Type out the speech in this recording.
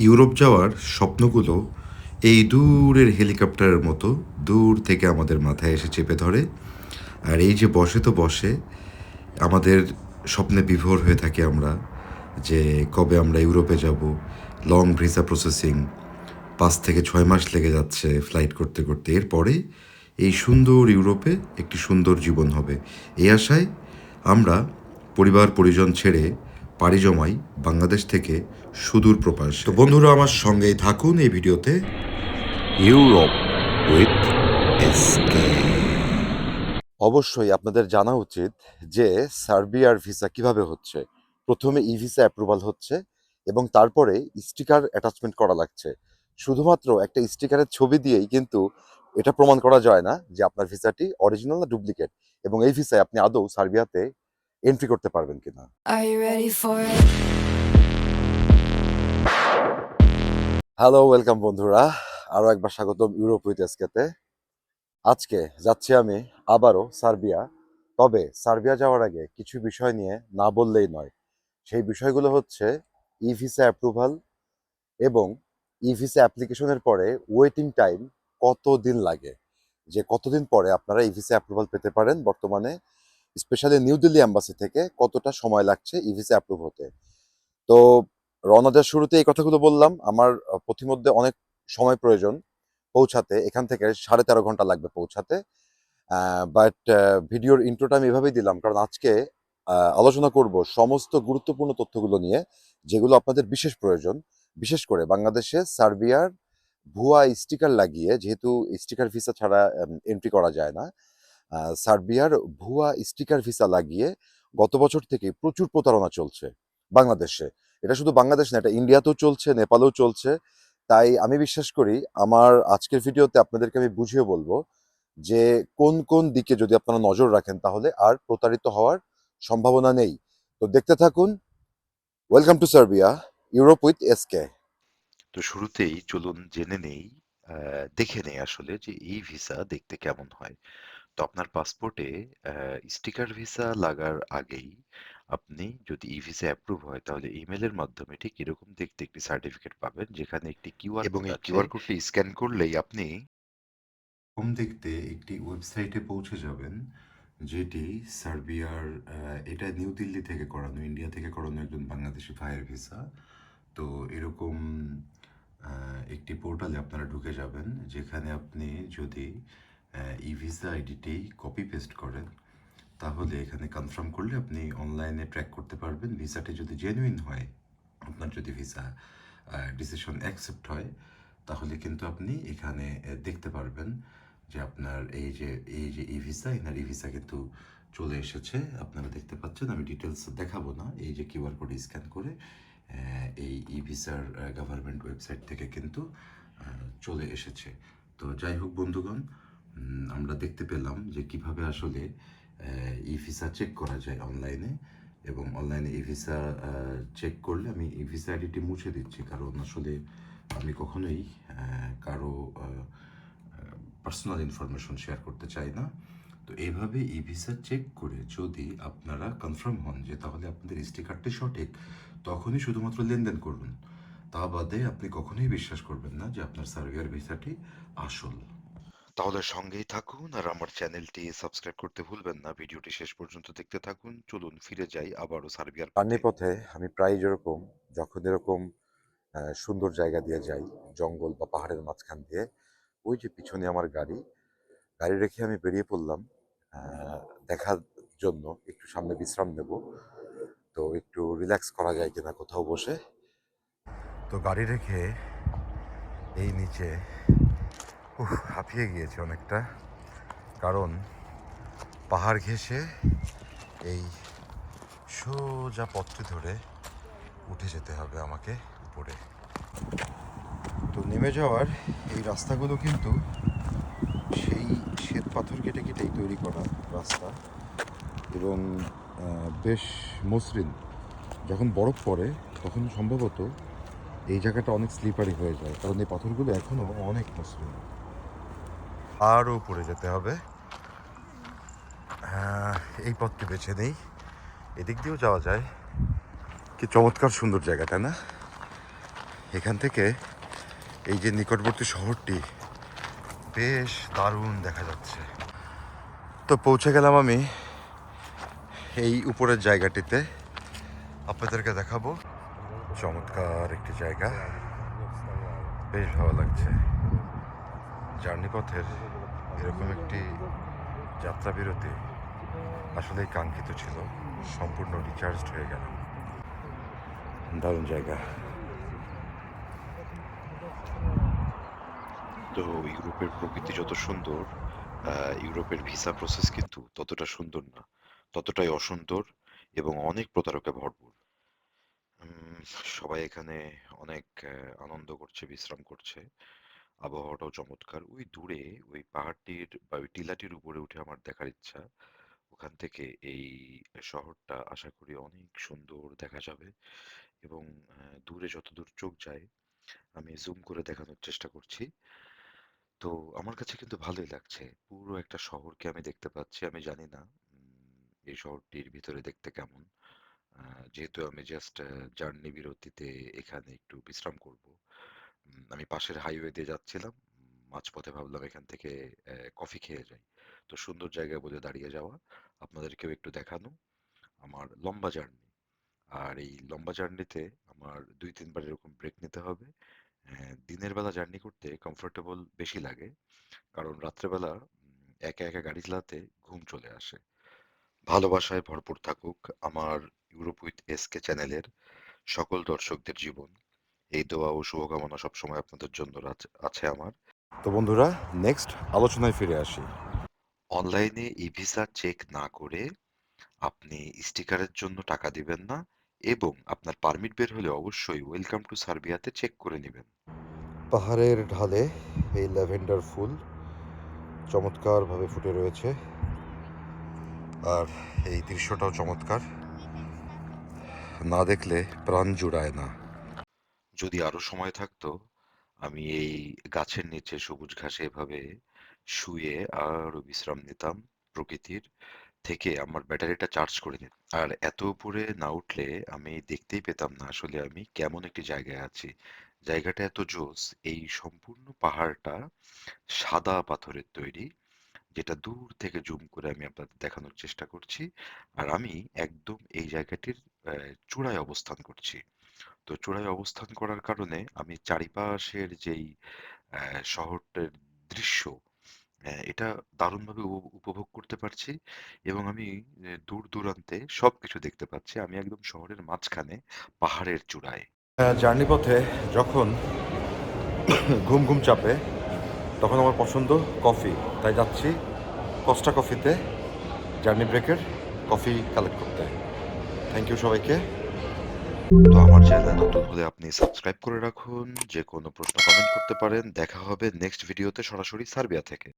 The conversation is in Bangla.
ইউরোপ যাওয়ার স্বপ্নগুলো এই দূরের হেলিকপ্টারের মতো দূর থেকে আমাদের মাথায় এসে চেপে ধরে। আর এই যে বসে তো বসে, আমাদের স্বপ্নে বিভোর হয়ে থাকি আমরা যে কবে আমরা ইউরোপে যাব লং ভিসা প্রসেসিং পাঁচ থেকে ছয় মাস লেগে যাচ্ছে ফ্লাইট করতে করতে। এরপরে এই সুন্দর ইউরোপে একটি সুন্দর জীবন হবে। এই আশায় আমরা পরিবার পরিজন ছেড়ে পাড়ি জমাই বাংলাদেশ থেকে সুদূর প্রকাশ তো বন্ধুরা আমার সঙ্গেই থাকুন এই ভিডিওতে। ইউরোপ উইথ এসকে অবশ্যই আপনাদের জানা উচিত যে সার্বিয়ার ভিসা কীভাবে হচ্ছে। প্রথমে ই ভিসা অ্যাপ্রুভাল হচ্ছে এবং তারপরে স্টিকার অ্যাটাচমেন্ট করা লাগছে। শুধুমাত্র একটা স্টিকারের ছবি দিয়েই কিন্তু এটা প্রমাণ করা যায় না যে আপনার ভিসাটি অরিজিনাল না ডুপ্লিকেট এবং এই ভিসায় আপনি আদৌ সার্বিয়াতে এন্ট্রি করতে পারবেন কিনা? হ্যালো ওয়েলকাম বন্ধুরা। আরও একবার স্বাগতম ইউরোপ উইথ এসকেতে। আজকে যাচ্ছি আমি আবারও সার্বিয়া। তবে সার্বিয়া যাওয়ার আগে কিছু বিষয় নিয়ে না বললেই নয়। সেই বিষয়গুলো হচ্ছে ই ভিসা অ্যাপ্রুভাল এবং ই ভিসা অ্যাপ্লিকেশনের পরে ওয়েটিং টাইম কত দিন লাগে? যে কতদিন পরে আপনারা ই ভিসা অ্যাপ্রুভাল পেতে পারেন বর্তমানে? স্পেশালি নিউ দিল্লি অ্যাম্বাসি থেকে কতটা সময় লাগছে ই ভিসা অ্যাপ্রুভ হতে? তো রওনা দেওয়ার শুরুতে এই কথাগুলো বললাম, আমার পথিমধ্যে অনেক সময় প্রয়োজন পৌঁছাতে, এখান থেকে সাড়ে তেরো ঘণ্টা লাগবে পৌঁছাতে বাট ভিডিওর ইন্ট্রোটা আমি এভাবেই দিলাম, কারণ আজকে আলোচনা করব সমস্ত গুরুত্বপূর্ণ তথ্যগুলো নিয়ে, যেগুলো আপনাদের বিশেষ প্রয়োজন। বিশেষ করে বাংলাদেশে সার্বিয়ার ভুয়া স্টিকার লাগিয়ে, যেহেতু স্টিকার ভিসা ছাড়া এন্ট্রি করা যায় না সার্বিয়ার ভুয়া স্টিকার ভিসা লাগিয়ে গত বছর থেকে প্রচুর প্রতারণা চলছে বাংলাদেশে। এটা শুধু বাংলাদেশ না, এটা ইন্ডিয়াতেও চলছে, নেপালেও চলছে। তাই আমি বিশ্বাস করি, আমার আজকের ভিডিওতে আপনাদেরকে আমি বুঝিয়ে বলব যে কোন কোন দিকে যদি আপনারা নজর রাখেন তাহলে আর প্রতারিত হওয়ার সম্ভাবনা নেই। তো দেখতে থাকুন, welcome to Serbia, Europe with SK তো শুরুতেই চলুন জেনে নেই দেখে নেই আসলে যে এই ভিসা দেখতে কেমন হয়। তো আপনার পাসপোর্টে স্টিকার ভিসা লাগার আগেই আপনি যদি ই ভিসা অ্যাপ্রুভ হয় তাহলে ইমেলের মাধ্যমে ঠিক এরকম দেখতে একটি সার্টিফিকেট পাবেন যেখানে একটি কিউআর এবং এই কিউআর কোডটি স্ক্যান করলেই আপনি হোম দেখতে একটি ওয়েবসাইটে পৌঁছে যাবেন যেটি সার্বিয়ার আহ, এটা নিউ দিল্লি থেকে করানো ইন্ডিয়া থেকে করানো একজন বাংলাদেশি ভাইয়ের ভিসা তো এরকম আহ, একটি পোর্টালে আপনারা ঢুকে যাবেন যেখানে আপনি যদি ই ভিসা আইডিটি কপি পেস্ট করেন। তাহলে এখানে কনফার্ম করলে আপনি অনলাইনে ট্র্যাক করতে পারবেন। ভিসাটি যদি জেনুইন হয়, আপনার যদি ভিসা ডিসিশন অ্যাকসেপ্ট হয়, তাহলে কিন্তু আপনি এখানে দেখতে পারবেন যে আপনার এই যে এই যে ই ভিসা এনার ই ভিসা কিন্তু চলে এসেছে। আপনারা দেখতে পাচ্ছেন, আমি ডিটেলস দেখাবো না। এই যে কিউআর কোড স্ক্যান করে এই ই ভিসার গভর্নমেন্ট ওয়েবসাইট থেকে কিন্তু চলে এসেছে। তো যাই হোক বন্ধুগণ আমরা দেখতে পেলাম যে কীভাবে আসলে ই ভিসা চেক করা যায় অনলাইনে এবং অনলাইনে ই ভিসা চেক করলে আমি ই ভিসা আইডিটি মুছে দিচ্ছি। কারণ আসলে আমি কখনোই কারও পার্সোনাল ইনফরমেশন শেয়ার করতে চাই না। তো এইভাবে ই ভিসা চেক করে যদি আপনারা কনফার্ম হন যে তাহলে আপনাদের স্টিকারটি সঠিক, তখনই শুধুমাত্র লেনদেন করুন। তা বাদে আপনি কখনোই বিশ্বাস করবেন না যে আপনার সার্ভিয়ার ভিসাটি আসল। তাহলে সঙ্গেই থাকুন আর আমার চ্যানেলটি সাবস্ক্রাইব করতে ভুলবেন না। ভিডিওটি শেষ পর্যন্ত দেখতে থাকুন। চলুন, ফিরে যাই আবারও সার্বিয়ার। পথে। আমি প্রায় যেরকম, যখন এরকম সুন্দর জায়গা দিয়ে যাই, জঙ্গল বা পাহাড়ের মাঝখান দিয়ে, ওই যে পিছনে আমার গাড়ি গাড়ি রেখে আমি বেরিয়ে পড়লাম। দেখার জন্য একটু সামনে বিশ্রাম নেব। তো একটু রিল্যাক্স করা যায় কিনা কোথাও বসে। তো গাড়ি রেখে এই নিচে হাঁপিয়ে গিয়েছে অনেকটা। কারণ পাহাড় ঘেঁষে এই সোজা পথটি ধরে উঠে যেতে হবে আমাকে উপরে। তো নেমে যাওয়ার এই রাস্তাগুলো কিন্তু সেই শ্বেত পাথর কেটে কেটেই তৈরি করা রাস্তা এবং বেশ মসৃণ। যখন বরফ পড়ে, তখন সম্ভবত এই জায়গাটা অনেক স্লিপারি হয়ে যায়। কারণ এই পাথরগুলো এখনও অনেক মসৃণ। আরও উপরে যেতে হবে। এই পথটি বেছে নেই। এদিক দিয়েও যাওয়া যায়। কি চমৎকার সুন্দর জায়গাটা, না? এখান থেকে এই যে নিকটবর্তী শহরটি, বেশ দারুণ দেখা যাচ্ছে। তো পৌঁছে গেলাম আমি এই উপরের জায়গাটিতে। আপনাদেরকে দেখাবো। চমৎকার একটি জায়গা। বেশ ভালো লাগছে। জার্নি পথের এরকম একটি যাত্রা বিরতি আসলেই কাঙ্ক্ষিত ছিল, সম্পূর্ণ রিচার্জড হয়ে গেল। দারুণ জায়গা। তো ইউরোপের প্রকৃতি যত সুন্দর ইউরোপের ভিসা প্রসেস কিন্তু ততটা সুন্দর না, ততটাই অসুন্দর এবং অনেক প্রতারকে ভরপুর। সবাই এখানে অনেক আনন্দ করছে, বিশ্রাম করছে। আবহাওয়াটাও চমৎকার। ওই দূরে, ওই পাহাড়টির বা ওই টিলাটির উপরে উঠে আমার দেখার ইচ্ছা। ওখান থেকে এই শহরটা আশা করি অনেক সুন্দর দেখা যাবে এবং দূরে যতদূর চোখ যায়, আমি জুম করে দেখানোর চেষ্টা করছি। তো আমার কাছে কিন্তু ভালোই লাগছে। পুরো একটা শহরকে আমি দেখতে পাচ্ছি, আমি জানি না এই শহরটির ভিতরে দেখতে কেমন। যেহেতু আমি জাস্ট জার্নি বিরতিতে এখানে একটু বিশ্রাম করব আমি পাশের হাইওয়ে দিয়ে যাচ্ছিলাম। মাঝপথে ভাবলাম এখান থেকে কফি খেয়ে যাই। তো সুন্দর জায়গায় বলে দাঁড়িয়ে যাওয়া। আপনাদেরকেও একটু দেখানো আমার লম্বা জার্নি। আর এই লম্বা জার্নিতে আমার দুই, তিনবার এরকম ব্রেক নিতে হবে। দিনের বেলা জার্নি করতে কমফোর্টেবল বেশি লাগে। কারণ রাত্রেবেলা একা একা গাড়ি চালাতে ঘুম চলে আসে। ভালোবাসায় ভরপুর থাকুক আমার ইউরোপ উইথ এসকে চ্যানেলের সকল দর্শকদের জীবন। এই দোয়া ও শুভকামনা সবসময় আপনাদের জন্য রাচ- আছে আমার। তো বন্ধুরা নেক্সট আলোচনায় ফিরে আসি। অনলাইনে ই ভিসা চেক না করে আপনি স্টিকারের জন্য টাকা দিবেন না এবং আপনার পারমিট বের হলে অবশ্যই ওয়েলকাম টু সার্বিয়াতে চেক করে নেবেন। পাহাড়ের ঢালে এই ল্যাভেন্ডার ফুল চমৎকারভাবে ফুটে রয়েছে। আর এই দৃশ্যটাও চমৎকার। না দেখলে প্রাণ জুড়ায় না। যদি আরও সময় থাকতো, আমি এই গাছের নিচে সবুজ ঘাসে এভাবে শুয়ে আরও বিশ্রাম নিতাম প্রকৃতির থেকে, আমার ব্যাটারিটা চার্জ করে নিতাম আর এত উপরে না উঠলে আমি দেখতেই পেতাম না আসলে আমি কেমন একটি জায়গায় আছি। জায়গাটা এত জোস, এই সম্পূর্ণ পাহাড়টা সাদা পাথরের তৈরি, যেটা দূর থেকে জুম করে আমি আপনাদের দেখানোর চেষ্টা করছি। আর আমি একদম এই জায়গাটির চূড়ায় অবস্থান করছি। তো চূড়ায় অবস্থান করার কারণে আমি চারিপাশের যেই শহরটার দৃশ্য এটা দারুণভাবে উপ- উপভোগ করতে পারছি এবং আমি দূর দূরান্তে সবকিছু দেখতে পাচ্ছি। আমি একদম শহরের মাঝখানে, পাহাড়ের চূড়ায়। জার্নি পথে যখন ঘুম ঘুম চাপে, তখন আমার পছন্দ কফি। তাই যাচ্ছি কস্টা কফিতে, জার্নি ব্রেকের কফি কালেক্ট করতে। থ্যাংক ইউ সবাইকে। তো আমার চ্যানেল নতুন হলে আপনি সাবস্ক্রাইব করে রাখুন, যে কোনো প্রশ্ন কমেন্ট করতে পারেন। দেখা হবে নেক্সট ভিডিওতে সরাসরি সার্বিয়া থেকে।